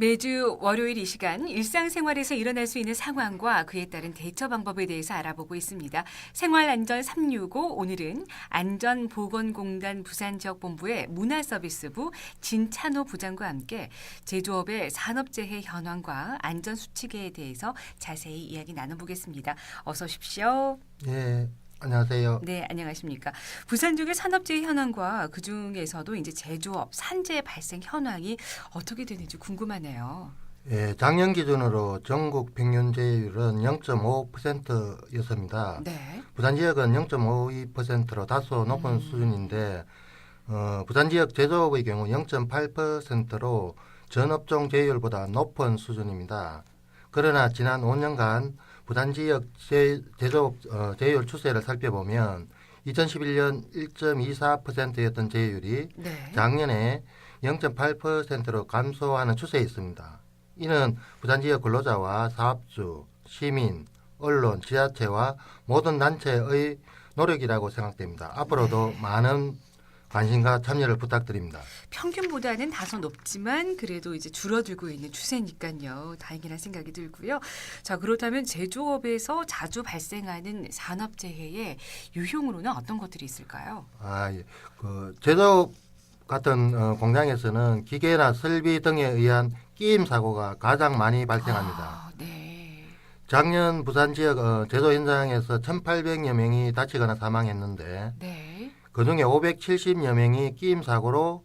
매주 월요일 이 시간 일상생활에서 일어날 수 있는 상황과 그에 따른 대처 방법에 대해서 알아보고 있습니다. 생활안전 365 오늘은 안전보건공단 부산지역본부의 문화서비스부 진찬호 부장과 함께 제조업의 산업재해 현황과 안전수칙에 대해서 자세히 이야기 나눠보겠습니다. 어서 오십시오. 예, 안녕하세요. 네, 안녕하십니까. 부산 지역의 산업재해 현황과 그 중에서도 이제 제조업, 산재 발생 현황이 어떻게 되는지 궁금하네요. 예, 작년 기준으로 전국 평균 제율은 0.5%였습니다. 네. 부산 지역은 0.52%로 다소 높은 음. 수준인데 어, 부산 지역 제조업의 경우 0.8%로 전 업종 제율보다 높은 수준입니다. 그러나 지난 5년간 부산 지역 제, 제조업 어, 제율 추세를 살펴보면 2011년 1.24%였던 제율이 네. 작년에 0.8%로 감소하는 추세에 있습니다. 이는 부산 지역 근로자와 사업주, 시민, 언론, 지자체와 모든 단체의 노력이라고 생각됩니다. 앞으로도 네. 많은 관심과 참여를 부탁드립니다. 평균보다는 다소 높지만 그래도 이제 줄어들고 있는 추세니까요. 다행이라는 생각이 들고요. 자, 그렇다면 제조업에서 자주 발생하는 산업재해의 유형으로는 어떤 것들이 있을까요? 아, 예. 그 제조업 같은 어, 공장에서는 기계나 설비 등에 의한 끼임 사고가 가장 많이 발생합니다. 아, 네. 작년 부산 지역 어, 제조 현장에서 1,800여 명이 다치거나 사망했는데 네. 그중에 570여 명이 끼임 사고로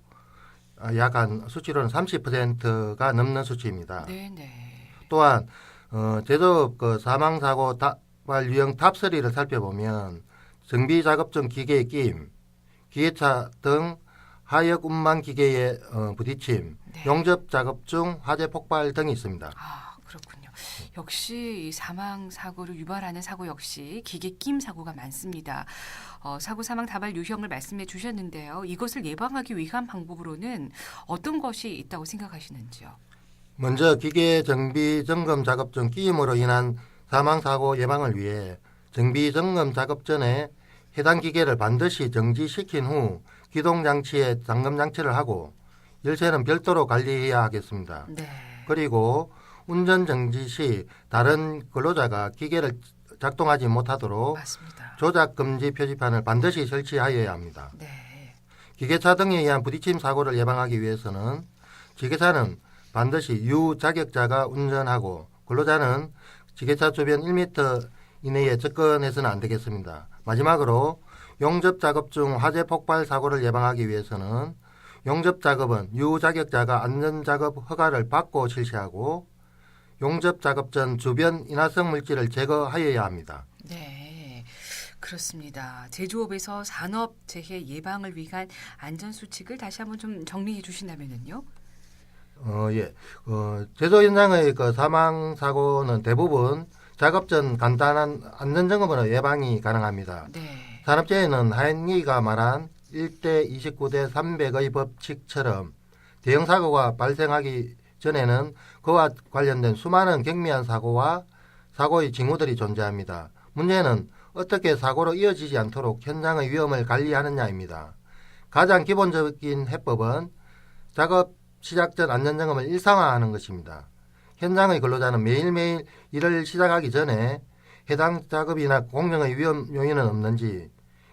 어, 약한 수치로는 30%가 넘는 수치입니다. 네, 네. 또한 어, 제조업 그 사망 사고 다발 유형 탑3를 살펴보면 정비 작업 중 기계의 끼임, 기계차 등 하역 운반 기계의 어, 부딪힘, 네. 용접 작업 중 화재 폭발 등이 있습니다. 아, 그렇군요. 역시 이 사망 사고를 유발하는 사고 역시 기계 끼임 사고가 많습니다. 어, 사고 사망 다발 유형을 말씀해 주셨는데요. 이것을 예방하기 위한 방법으로는 어떤 것이 있다고 생각하시는지요? 먼저 기계 정비 점검 작업 중 끼임으로 인한 사망 사고 예방을 위해 정비 점검 작업 전에 해당 기계를 반드시 정지시킨 후 기동 장치에 잠금 장치를 하고 열쇠는 별도로 관리해야 하겠습니다. 네. 그리고 운전 정지 시 다른 근로자가 기계를 작동하지 못하도록 맞습니다. 조작 금지 표지판을 반드시 설치하여야 합니다. 네. 기계차 등에 의한 부딪힘 사고를 예방하기 위해서는 지게차는 반드시 유자격자가 운전하고 근로자는 지게차 주변 1m 이내에 접근해서는 안 되겠습니다. 마지막으로 용접 작업 중 화재 폭발 사고를 예방하기 위해서는 용접 작업은 유자격자가 안전 작업 허가를 받고 실시하고 용접 작업 전 주변 인화성 물질을 제거하여야 합니다. 네. 그렇습니다. 제조업에서 산업 재해 예방을 위한 안전 수칙을 다시 한번 좀 정리해 주신다면은요. 어, 예. 어, 제조 현장의 그 사망 사고는 대부분 작업 전 간단한 안전 점검으로 예방이 가능합니다. 네. 산업재해는 하인이가 말한 1대 29대 300의 법칙처럼 대형 사고가 발생하기 전에는 그와 관련된 수많은 경미한 사고와 사고의 징후들이 존재합니다. 문제는 어떻게 사고로 이어지지 않도록 현장의 위험을 관리하느냐입니다. 가장 기본적인 해법은 작업 시작 전 안전점검을 일상화하는 것입니다. 현장의 근로자는 매일매일 일을 시작하기 전에 해당 작업이나 공정의 위험 요인은 없는지,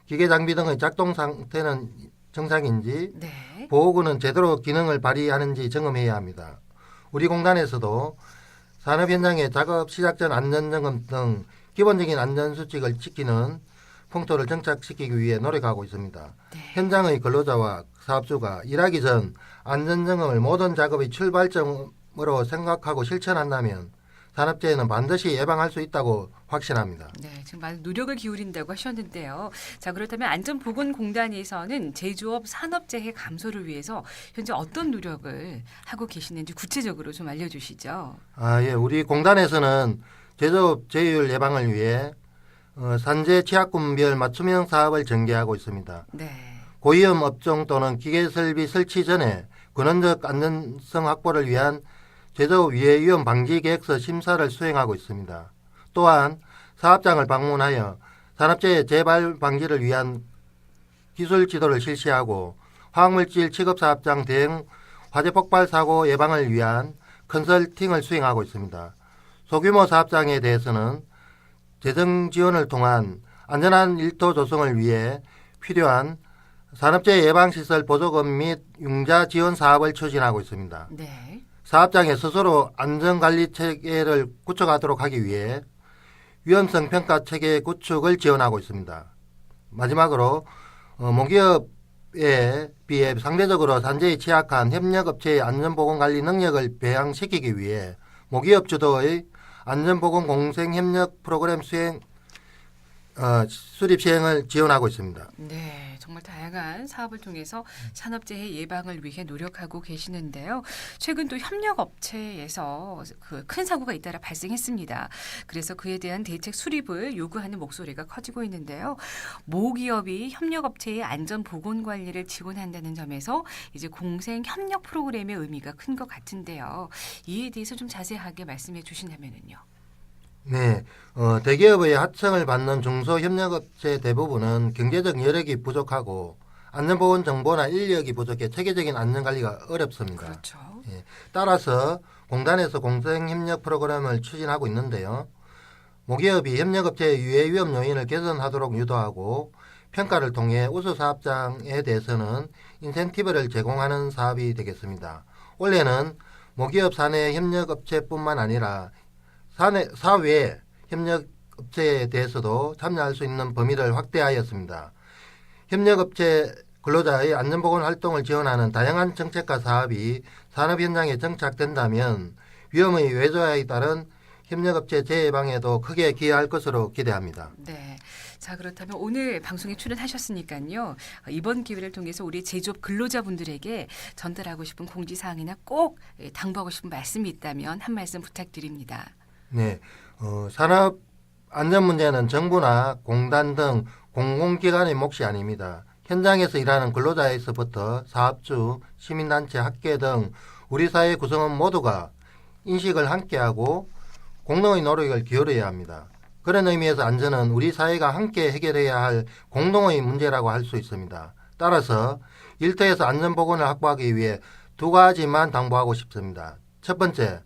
기계 장비 등의 작동 상태는 정상인지, 네. 보호구는 제대로 기능을 발휘하는지 점검해야 합니다. 우리 공단에서도 산업 현장의 작업 시작 전 안전점검 등 기본적인 안전 수칙을 지키는 풍토를 정착시키기 위해 노력하고 있습니다. 네. 현장의 근로자와 사업주가 일하기 전 안전점검을 모든 작업의 출발점으로 생각하고 실천한다면 산업재해는 반드시 예방할 수 있다고 확신합니다. 네, 지금 많은 노력을 기울인다고 하셨는데요. 자, 그렇다면 안전보건공단에서는 제조업 산업재해 감소를 위해서 현재 어떤 노력을 하고 계시는지 구체적으로 좀 알려주시죠. 아, 예. 우리 공단에서는 제조업 제휴율 예방을 위해 어, 산재 취약군별 맞춤형 사업을 전개하고 있습니다. 네. 고위험 업종 또는 기계 설비 설치 전에 근원적 안전성 확보를 위한 제조업 위해 위험 방지 계획서 심사를 수행하고 있습니다. 또한 사업장을 방문하여 산업재해 재발 방지를 위한 기술 지도를 실시하고 화학물질 취급 사업장 대응 화재 폭발 사고 예방을 위한 컨설팅을 수행하고 있습니다. 소규모 사업장에 대해서는 재정 지원을 통한 안전한 일터 조성을 위해 필요한 산업재해 예방시설 보조금 및 융자 지원 사업을 추진하고 있습니다. 네. 사업장에 스스로 안전관리 체계를 구축하도록 하기 위해 위험성 평가 체계 구축을 지원하고 있습니다. 마지막으로 어, 모기업에 비해 상대적으로 산재에 취약한 협력업체의 안전보건관리 능력을 배양시키기 위해 모기업 주도의 안전보건 공생협력 프로그램 수행 어, 수립 시행을 지원하고 있습니다. 네, 정말 다양한 사업을 통해서 산업재해 예방을 위해 노력하고 계시는데요. 최근 또 협력 업체에서 그 큰 사고가 잇따라 발생했습니다. 그래서 그에 대한 대책 수립을 요구하는 목소리가 커지고 있는데요. 모기업이 협력 업체의 안전 보건 관리를 지원한다는 점에서 이제 공생 협력 프로그램의 의미가 큰 것 같은데요. 이에 대해서 좀 자세하게 말씀해 주신다면요. 네, 어, 대기업의 하청을 받는 중소협력업체 대부분은 경제적 여력이 부족하고 안전보건 정보나 인력이 부족해 체계적인 안전관리가 어렵습니다. 그렇죠. 따라서 공단에서 공생협력 프로그램을 추진하고 있는데요. 모기업이 협력업체의 유해 위험 요인을 개선하도록 유도하고 평가를 통해 우수 사업장에 대해서는 인센티브를 제공하는 사업이 되겠습니다. 올해는 모기업 사내 협력업체뿐만 아니라 사내 사외 협력업체에 대해서도 참여할 수 있는 범위를 확대하였습니다. 협력업체 근로자의 안전보건 활동을 지원하는 다양한 정책과 사업이 산업 현장에 정착된다면 위험의 외조화에 따른 협력업체 재해 방에도 크게 기여할 것으로 기대합니다. 네. 자, 그렇다면 오늘 방송에 출연하셨으니까요. 어, 이번 기회를 통해서 우리 제조업 근로자분들에게 전달하고 싶은 공지사항이나 꼭 예, 당부하고 싶은 말씀이 있다면 한 말씀 부탁드립니다. 네, 어, 산업 안전 문제는 정부나 공단 등 공공기관의 몫이 아닙니다. 현장에서 일하는 근로자에서부터 사업주, 시민단체, 학계 등 우리 사회 구성원 모두가 인식을 함께하고 공동의 노력을 기울여야 합니다. 그런 의미에서 안전은 우리 사회가 함께 해결해야 할 공동의 문제라고 할 수 있습니다. 따라서 일터에서 안전보건을 확보하기 위해 두 가지만 당부하고 싶습니다. 첫 번째,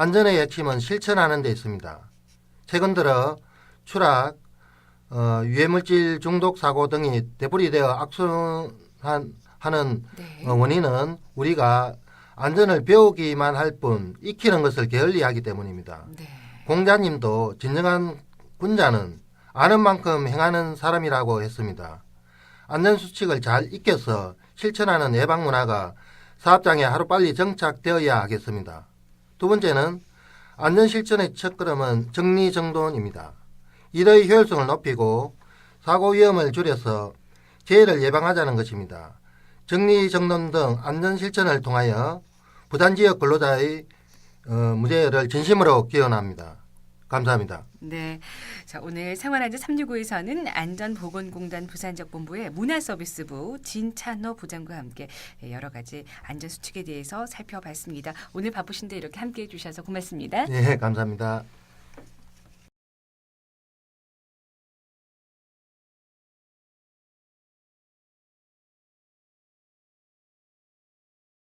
안전의 핵심은 실천하는 데 있습니다. 최근 들어 추락, 어, 유해물질 중독 사고 등이 되풀이되어 악순하는 네. 어, 원인은 우리가 안전을 배우기만 할 뿐 익히는 것을 게을리하기 때문입니다. 네. 공자님도 진정한 군자는 아는 만큼 행하는 사람이라고 했습니다. 안전 수칙을 잘 익혀서 실천하는 예방 문화가 사업장에 하루빨리 정착되어야 하겠습니다. 두 번째는 안전실천의 첫 걸음은 정리정돈입니다. 일의 효율성을 높이고 사고 위험을 줄여서 재해를 예방하자는 것입니다. 정리정돈 등 안전실천을 통하여 부단지역 근로자의 어, 무죄를 진심으로 기원합니다. 감사합니다. 네. 자, 오늘 생활안전 365에서는 안전보건공단 부산지역본부의 문화서비스부 진찬호 부장과 함께 여러 가지 안전수칙에 대해서 살펴봤습니다. 오늘 바쁘신데 이렇게 함께 해주셔서 고맙습니다. 네, 감사합니다.